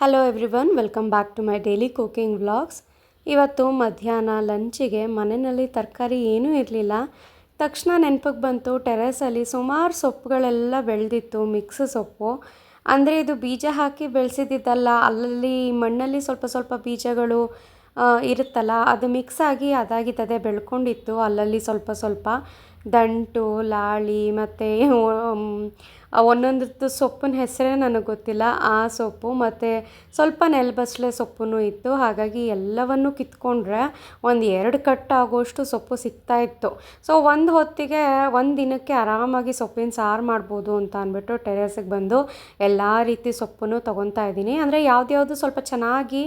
Hello everyone welcome back to my daily cooking vlogs ಇವತ್ತು ಮಧ್ಯಾಹ್ನ ಲಂಚಿಗೆ ಮನೆಯಲ್ಲಿ ತರಕಾರಿ ಏನೂ ಇರಲಿಲ್ಲ. ತಕ್ಷಣ ನೆನಪಿಗೆ ಬಂತು ಟೆರೆಸಲ್ಲಿ ಸುಮಾರು ಸೊಪ್ಪುಗಳೆಲ್ಲ ಬೆಳೆದಿತ್ತು ಮಿಕ್ಸ್ ಸೊಪ್ಪು. ಅಂದರೆ ಇದು ಬೀಜ ಹಾಕಿ ಬೆಳೆಸಿದ್ದಿದ್ದಲ್ಲ, ಅಲ್ಲಲ್ಲಿ ಮಣ್ಣಲ್ಲಿ ಸ್ವಲ್ಪ ಸ್ವಲ್ಪ ಬೀಜಗಳು ಇರುತ್ತಲ್ಲ, ಅದು ಮಿಕ್ಸ್ ಆಗಿ ಅದಾಗಿದ್ದದೆ ಬೆಳ್ಕೊಂಡಿತ್ತು. ಅಲ್ಲಲ್ಲಿ ಸ್ವಲ್ಪ ಸ್ವಲ್ಪ ದಂಟು, ಲಾಳಿ ಮತ್ತು ಒಂದೊಂದದ್ದು ಸೊಪ್ಪಿನ ಹೆಸರೇ ನನಗೆ ಗೊತ್ತಿಲ್ಲ. ಆ ಸೊಪ್ಪು ಮತ್ತು ಸ್ವಲ್ಪ ನೆಲಬಸಳೆ ಸೊಪ್ಪು ಇತ್ತು. ಹಾಗಾಗಿ ಎಲ್ಲವನ್ನು ಕಿತ್ಕೊಂಡ್ರೆ ಒಂದು ಎರಡು ಕಟ್ಟು ಆಗೋಷ್ಟು ಸೊಪ್ಪು ಸಿಗ್ತಾ ಇತ್ತು. ಸೊ ಒಂದು ಹೊತ್ತಿಗೆ ಒಂದು ದಿನಕ್ಕೆ ಆರಾಮಾಗಿ ಸೊಪ್ಪಿನ ಸಾರು ಮಾಡ್ಬೋದು ಅಂತ ಅಂದ್ಬಿಟ್ಟು ಟೆರೆಸಿಗೆ ಬಂದು ಎಲ್ಲ ರೀತಿ ಸೊಪ್ಪನ್ನು ತೊಗೊತಾ ಇದ್ದೀನಿ. ಅಂದರೆ ಯಾವುದ್ಯಾವುದು ಸ್ವಲ್ಪ ಚೆನ್ನಾಗಿ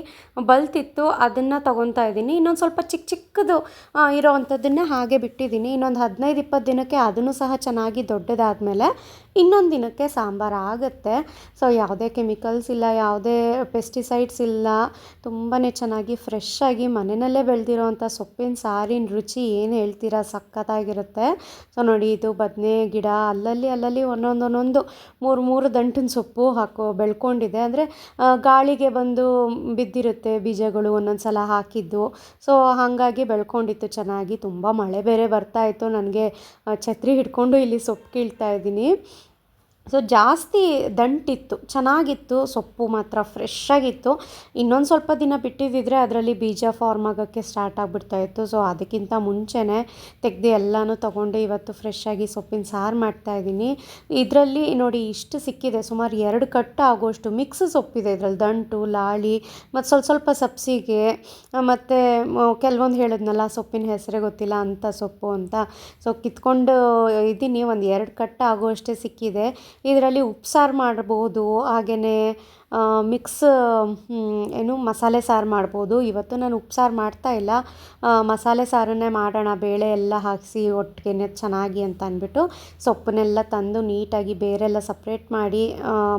ಬಲ್ತಿತ್ತು ಅದನ್ನು ತೊಗೊತಾ ಇದ್ದೀನಿ. ಇನ್ನೊಂದು ಸ್ವಲ್ಪ ಚಿಕ್ಕ ಚಿಕ್ಕದು ಆ, ಇರೋ ಅಂಥದ್ದನ್ನು ಹಾಗೆ ಬಿಟ್ಟಿದ್ದೀನಿ. ಇನ್ನೊಂದು ಹದಿನೈದು ಇಪ್ಪತ್ತು ದಿನಕ್ಕೆ ಅದನ್ನು ಸಹ ಚೆನ್ನಾಗಿ ದೊಡ್ಡದಾದಮೇಲೆ ಇನ್ನೊಂದು ದಿನಕ್ಕೆ ಸಾಂಬಾರು ಆಗುತ್ತೆ. ಸೊ ಯಾವುದೇ ಕೆಮಿಕಲ್ಸ್ ಇಲ್ಲ, ಯಾವುದೇ ಪೆಸ್ಟಿಸೈಡ್ಸ್ ಇಲ್ಲ. ತುಂಬಾ ಚೆನ್ನಾಗಿ ಫ್ರೆಶ್ ಆಗಿ ಮನೆಯಲ್ಲೇ ಬೆಳೆದಿರೋವಂಥ ಸೊಪ್ಪಿನ, ಸಾರಿನ ರುಚಿ ಏನು ಹೇಳ್ತೀರಾ? ಸಖತ್ತಾಗಿರುತ್ತೆ. ಸೊ ನೋಡಿ ಇದು ಬದನೆ ಗಿಡ, ಅಲ್ಲಲ್ಲಿ ಅಲ್ಲಲ್ಲಿ ಒಂದೊಂದೊಂದೊಂದು ಒಂದೊಂದು ಮೂರು ಮೂರು ದಂಟಿನ ಸೊಪ್ಪು ಹಾಕೋ ಬೆಳ್ಕೊಂಡಿದೆ. ಅಂದರೆ ಗಾಳಿಗೆ ಬಂದು ಬಿದ್ದಿರುತ್ತೆ ಬೀಜಗಳು ಒಂದೊಂದು ಸಲ ಹಾಕಿದ್ದು. ಸೊ ಹಾಗಾಗಿ ಬೆಳ್ಕೊಂಡಿತ್ತು. ಚೆನ್ನಾಗಿ ತುಂಬ ಮಳೆ ಬೇರೆ ಬರ್ತಾ ಇತ್ತು. ನನಗೆ ಛತ್ರಿ ಹಿಡ್ಕೊಂಡು ಇಲ್ಲಿ ಸೊಪ್ಪು ಕೀಳ್ತಾ ಇದ್ದೀನಿ. ಸೊ ಜಾಸ್ತಿ ದಂಟಿತ್ತು, ಚೆನ್ನಾಗಿತ್ತು, ಸೊಪ್ಪು ಮಾತ್ರ ಫ್ರೆಶ್ ಆಗಿತ್ತು. ಇನ್ನೊಂದು ಸ್ವಲ್ಪ ದಿನ ಬಿಟ್ಟಿದ್ದಿದ್ರೆ ಅದರಲ್ಲಿ ಬೀಜ ಫಾರ್ಮ್ ಆಗೋಕ್ಕೆ ಸ್ಟಾರ್ಟ್ ಆಗಿಬಿಡ್ತಾ ಇತ್ತು. ಸೊ ಅದಕ್ಕಿಂತ ಮುಂಚೆನೇ ತೆಗೆದು ಎಲ್ಲನೂ ತೊಗೊಂಡು ಇವತ್ತು ಫ್ರೆಶ್ ಆಗಿ ಸೊಪ್ಪಿನ ಸಾರು ಮಾಡ್ತಾ ಇದ್ದೀನಿ. ಇದರಲ್ಲಿ ನೋಡಿ ಇಷ್ಟು ಸಿಕ್ಕಿದೆ. ಸುಮಾರು ಎರಡು ಕಟ್ಟು ಆಗೋಷ್ಟು ಮಿಕ್ಸ್ ಸೊಪ್ಪಿದೆ ಇದರಲ್ಲಿ. ದಂಟು, ಲಾಳಿ, ಮತ್ತು ಸ್ವಲ್ಪ ಸ್ವಲ್ಪ ಸಬ್ಸಿಗೆ, ಮತ್ತು ಕೆಲವೊಂದು ಹೇಳಿದ್ನಲ್ಲ, ಸೊಪ್ಪಿನ ಹೆಸರೇ ಗೊತ್ತಿಲ್ಲ ಅಂಥ ಸೊಪ್ಪು ಅಂತ. ಸೊ ಕಿತ್ಕೊಂಡು ಇದ್ದೀನಿ. ಒಂದು ಎರಡು ಕಟ್ಟು ಆಗುವಷ್ಟೇ ಸಿಕ್ಕಿದೆ. ಇದರಲ್ಲಿ ಉಪ್ಸಾರು ಮಾಡ್ಬೋದು ಹಾಗೆಯೇ ಮಿಕ್ಸ್ ಏನು, ಮಸಾಲೆ ಸಾರು ಮಾಡ್ಬೋದು. ಇವತ್ತು ನಾನು ಉಪ್ಸಾರು ಮಾಡ್ತಾ ಇಲ್ಲ. ಮಸಾಲೆ ಸಾರನ್ನೇ ಮಾಡೋಣ, ಬೇಳೆ ಎಲ್ಲ ಹಾಕಿಸಿ ಒಟ್ಟಿಗೆ ಚೆನ್ನಾಗಿ ಅಂತ ಅಂದ್ಬಿಟ್ಟು ಸೊಪ್ಪನ್ನೆಲ್ಲ ತಂದು ನೀಟಾಗಿ ಬೇರೆಲ್ಲ ಸಪ್ರೇಟ್ ಮಾಡಿ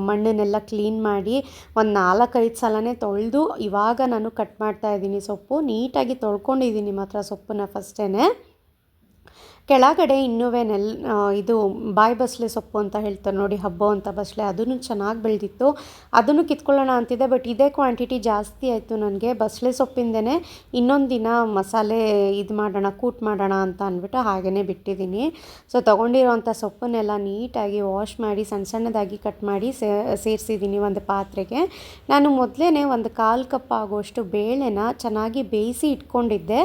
ಮಣ್ಣನ್ನೆಲ್ಲ ಕ್ಲೀನ್ ಮಾಡಿ ಒಂದು ನಾಲ್ಕೈದು ಸಲನೇ ತೊಳೆದು ಇವಾಗ ನಾನು ಕಟ್ ಮಾಡ್ತಾ ಇದ್ದೀನಿ ಸೊಪ್ಪು. ನೀಟಾಗಿ ತೊಳ್ಕೊಂಡಿದ್ದೀನಿ ಮಾತ್ರ ಸೊಪ್ಪನ್ನ ಫಸ್ಟೇ ಕೆಳಗಡೆ ಇನ್ನುವೇ ನೆಲ್ ಇದು ಬಾಯಿ ಬಸಳೆ ಸೊಪ್ಪು ಅಂತ ಹೇಳ್ತಾರೆ ನೋಡಿ, ಹಬ್ಬ ಅಂತ ಬಸಳೆ ಅದನ್ನು ಚೆನ್ನಾಗಿ ಬೆಳೆದಿತ್ತು. ಅದನ್ನು ಕಿತ್ಕೊಳ್ಳೋಣ ಅಂತಿದ್ದೆ, ಬಟ್ ಇದೇ ಕ್ವಾಂಟಿಟಿ ಜಾಸ್ತಿ ಆಯಿತು ನನಗೆ. ಬಸಳೆ ಸೊಪ್ಪಿಂದನೇ ಇನ್ನೊಂದು ದಿನ ಮಸಾಲೆ ಇದು ಮಾಡೋಣ, ಕೂಟ್ ಮಾಡೋಣ ಅಂತ ಅಂದ್ಬಿಟ್ಟು ಹಾಗೇ ಬಿಟ್ಟಿದ್ದೀನಿ. ಸೊ ತೊಗೊಂಡಿರೋವಂಥ ಸೊಪ್ಪನ್ನೆಲ್ಲ ನೀಟಾಗಿ ವಾಶ್ ಮಾಡಿ ಸಣ್ಣ ಸಣ್ಣದಾಗಿ ಕಟ್ ಮಾಡಿ ಸೇರಿಸಿದ್ದೀನಿ ಒಂದು ಪಾತ್ರೆಗೆ. ನಾನು ಮೊದಲೇ ಒಂದು ಕಾಲು ಕಪ್ ಆಗೋಷ್ಟು ಬೇಳೆನ ಚೆನ್ನಾಗಿ ಬೇಯಿಸಿ ಇಟ್ಕೊಂಡಿದ್ದೆ.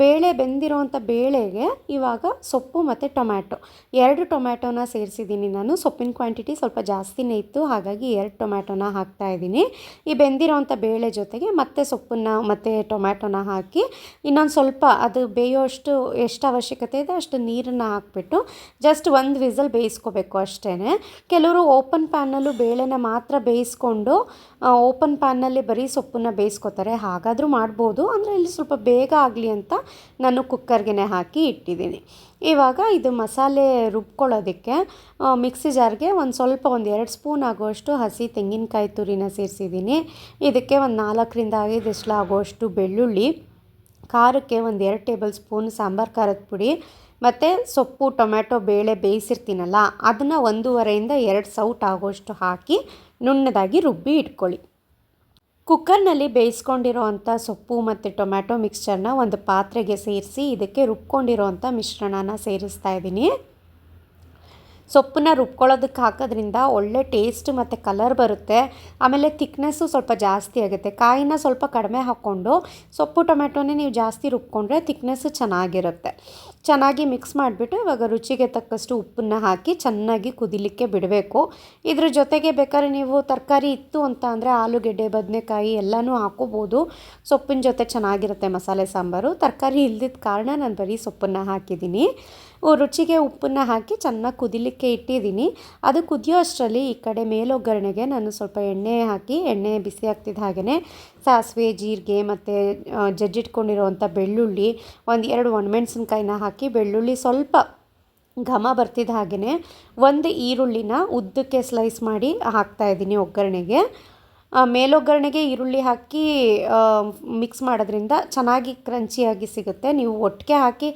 ಬೇಳೆ ಬೆಂದಿರೋವಂಥ ಬೇಳೆಗೆ ಇವಾಗ ಸೊಪ್ಪು ಮತ್ತು ಟೊಮ್ಯಾಟೊ. ಎರಡು ಟೊಮ್ಯಾಟೊನ ಸೇರಿಸಿದ್ದೀನಿ ನಾನು. ಸೊಪ್ಪಿನ ಕ್ವಾಂಟಿಟಿ ಸ್ವಲ್ಪ ಜಾಸ್ತಿನೇ ಇತ್ತು. ಹಾಗಾಗಿ ಎರಡು ಟೊಮ್ಯಾಟೊನ ಹಾಕ್ತಾ ಇದ್ದೀನಿ. ಈ ಬೆಂದಿರೋವಂಥ ಬೇಳೆ ಜೊತೆಗೆ ಮತ್ತೆ ಸೊಪ್ಪನ್ನು ಮತ್ತು ಟೊಮ್ಯಾಟೊನ ಹಾಕಿ ಇನ್ನೊಂದು ಸ್ವಲ್ಪ ಅದು ಬೇಯೋಷ್ಟು ಎಷ್ಟು ಅವಶ್ಯಕತೆ ಇದೆ ಅಷ್ಟು ನೀರನ್ನು ಹಾಕ್ಬಿಟ್ಟು ಜಸ್ಟ್ ಒಂದು ವಿಸಲ್ ಬೇಯಿಸ್ಕೋಬೇಕು ಅಷ್ಟೇ ಕೆಲವರು ಓಪನ್ ಪ್ಯಾನಲ್ಲೂ ಬೇಳೆನ ಮಾತ್ರ ಬೇಯಿಸ್ಕೊಂಡು ಓಪನ್ ಪ್ಯಾನಲ್ಲಿ ಬರೀ ಸೊಪ್ಪನ್ನ ಬೇಯಿಸ್ಕೊತಾರೆ. ಹಾಗಾದರೂ ಮಾಡ್ಬೋದು. ಅಂದರೆ ಇಲ್ಲಿ ಸ್ವಲ್ಪ ಬೇಗ ಆಗಲಿ ನಾನು ಕುಕ್ಕರ್ಗೆ ಹಾಕಿ ಇಟ್ಟಿದ್ದೀನಿ. ಇವಾಗ ಇದು ಮಸಾಲೆ ರುಬ್ಕೊಳ್ಳೋದಕ್ಕೆ ಮಿಕ್ಸಿ ಜಾರ್ಗೆ ಒಂದು ಸ್ವಲ್ಪ ಒಂದು ಎರಡು ಸ್ಪೂನ್ ಆಗುವಷ್ಟು ಹಸಿ ತೆಂಗಿನಕಾಯಿ ತುರಿನ ಸೇರಿಸಿದ್ದೀನಿ. ಇದಕ್ಕೆ ಒಂದು ನಾಲ್ಕರಿಂದ ಐದು ಎಸ್ಳು ಆಗುವಷ್ಟು ಬೆಳ್ಳುಳ್ಳಿ, ಖಾರಕ್ಕೆ ಒಂದು ಎರಡು ಟೇಬಲ್ ಸ್ಪೂನ್ ಸಾಂಬಾರು ಖಾರದ ಪುಡಿ, ಮತ್ತು ಸೊಪ್ಪು, ಟೊಮ್ಯಾಟೊ, ಬೇಳೆ ಬೇಯಿಸಿರ್ತೀನಲ್ಲ, ಅದನ್ನು ಒಂದೂವರೆಯಿಂದ ಎರಡು ಸೌಟ್ ಆಗೋಷ್ಟು ಹಾಕಿ ನುಣ್ಣದಾಗಿ ರುಬ್ಬಿ ಇಟ್ಕೊಳ್ಳಿ. ಕುಕ್ಕರ್ನಲ್ಲಿ ಬೇಯಿಸ್ಕೊಂಡಿರೋ ಅಂಥ ಸೊಪ್ಪು ಮತ್ತು ಟೊಮ್ಯಾಟೊ ಮಿಕ್ಸ್ಚರ್ನ ಒಂದು ಪಾತ್ರೆಗೆ ಸೇರಿಸಿ ಇದಕ್ಕೆ ರುಬ್ಕೊಂಡಿರೋವಂಥ ಮಿಶ್ರಣನ ಸೇರಿಸ್ತಾ ಇದ್ದೀನಿ. ಸೊಪ್ಪನ್ನ ರುಬ್ಕೊಳ್ಳೋದಕ್ಕೆ ಹಾಕೋದ್ರಿಂದ ಒಳ್ಳೆ ಟೇಸ್ಟ್ ಮತ್ತು ಕಲರ್ ಬರುತ್ತೆ. ಆಮೇಲೆ ತಿಕ್ನೆಸ್ಸು ಸ್ವಲ್ಪ ಜಾಸ್ತಿ ಆಗುತ್ತೆ. ಕಾಯಿನ ಸ್ವಲ್ಪ ಕಡಿಮೆ ಹಾಕ್ಕೊಂಡು ಸೊಪ್ಪು ಟೊಮೆಟೊನೇ ನೀವು ಜಾಸ್ತಿ ರುಬ್ಕೊಂಡ್ರೆ ತಿಕ್ನೆಸ್ಸು ಚೆನ್ನಾಗಿರುತ್ತೆ. ಚೆನ್ನಾಗಿ ಮಿಕ್ಸ್ ಮಾಡಿಬಿಟ್ಟು ಇವಾಗ ರುಚಿಗೆ ತಕ್ಕಷ್ಟು ಉಪ್ಪನ್ನು ಹಾಕಿ ಚೆನ್ನಾಗಿ ಕುದಿಲಿಕ್ಕೆ ಬಿಡಬೇಕು. ಇದ್ರ ಜೊತೆಗೆ ಬೇಕಾದ್ರೆ ನೀವು ತರಕಾರಿ ಇತ್ತು ಅಂತ ಅಂದರೆ ಆಲೂಗೆಡ್ಡೆ, ಬದನೆಕಾಯಿ ಎಲ್ಲನೂ ಹಾಕೋಬೋದು. ಸೊಪ್ಪಿನ ಜೊತೆ ಚೆನ್ನಾಗಿರುತ್ತೆ ಮಸಾಲೆ ಸಾಂಬಾರು. ತರಕಾರಿ ಇಲ್ದಿದ್ದ ಕಾರಣ ನಾನು ಬರೀ ಸೊಪ್ಪನ್ನು ಹಾಕಿದ್ದೀನಿ. ರುಚಿಗೆ ಉಪ್ಪನ್ನು ಹಾಕಿ ಚೆನ್ನಾಗಿ ಕುದಿಲಿಕ್ಕೆ ಇಟ್ಟಿದ್ದೀನಿ. ಅದು ಕುದಿಯೋ ಅಷ್ಟರಲ್ಲಿ ಈ ಕಡೆ ಮೇಲೊಗ್ಗರಣೆಗೆ ನಾನು ಸ್ವಲ್ಪ ಎಣ್ಣೆ ಹಾಕಿ, ಎಣ್ಣೆ ಬಿಸಿ ಆಗ್ತಿದ್ದ ಹಾಗೆಯೇ ಸಾಸಿವೆ, ಜೀರಿಗೆ ಮತ್ತು ಜಜ್ಜಿಟ್ಕೊಂಡಿರೋವಂಥ ಬೆಳ್ಳುಳ್ಳಿ, ಒಂದು ಎರಡು ಒಣಮೆಣ್ಸಿನ್ಕಾಯಿನ ಹಾಕಿ, ಬೆಳ್ಳುಳ್ಳಿ ಸ್ವಲ್ಪ ಘಮ ಬರ್ತಿದ್ದ ಹಾಗೆಯೇ ಒಂದು ಈರುಳ್ಳಿನ ಉದ್ದಕ್ಕೆ ಸ್ಲೈಸ್ ಮಾಡಿ ಹಾಕ್ತಾ ಇದ್ದೀನಿ ಒಗ್ಗರಣೆಗೆ. ಮೇಲೊಗ್ಗರಣೆಗೆ ಈರುಳ್ಳಿ ಹಾಕಿ ಮಿಕ್ಸ್ ಮಾಡೋದ್ರಿಂದ ಚೆನ್ನಾಗಿ ಕ್ರಂಚಿಯಾಗಿ ಸಿಗುತ್ತೆ. ನೀವು ಒಟ್ಟಿಗೆ ಹಾಕಿ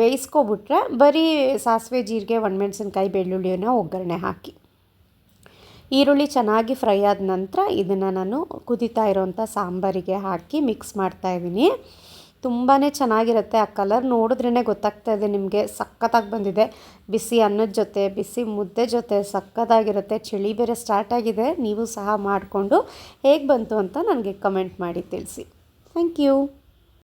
ಬೇಯಿಸ್ಕೊಬಿಟ್ರೆ ಬರೀ ಸಾಸಿವೆ, ಜೀರಿಗೆ, ಒಣಮೆಣ್ಸಿನ್ಕಾಯಿ, ಬೆಳ್ಳುಳ್ಳಿಯನ್ನು ಒಗ್ಗರಣೆ ಹಾಕಿ. ಈರುಳ್ಳಿ ಚೆನ್ನಾಗಿ ಫ್ರೈ ಆದ ನಂತರ ಇದನ್ನು ನಾನು ಕುದೀತಾ ಇರೋವಂಥ ಸಾಂಬಾರಿಗೆ ಹಾಕಿ ಮಿಕ್ಸ್ ಮಾಡ್ತಾಯಿದ್ದೀನಿ ತುಂಬಾ ಚೆನ್ನಾಗಿರುತ್ತೆ. ಆ ಕಲರ್ ನೋಡಿದ್ರೇ ಗೊತ್ತಾಗ್ತಾ ಇದೆ ನಿಮಗೆ. ಸಖತ್ತಾಗಿ ಬಂದಿದೆ. ಬಿಸಿ ಅನ್ನದ ಜೊತೆ, ಬಿಸಿ ಮುದ್ದೆ ಜೊತೆ ಸಖತ್ತಾಗಿರುತ್ತೆ. ಚಳಿ ಬೇರೆ ಸ್ಟಾರ್ಟ್ ಆಗಿದೆ. ನೀವು ಸಹ ಮಾಡಿಕೊಂಡು ಹೇಗೆ ಬಂತು ಅಂತ ನನಗೆ ಕಮೆಂಟ್ ಮಾಡಿ ತಿಳಿಸಿ. Thank you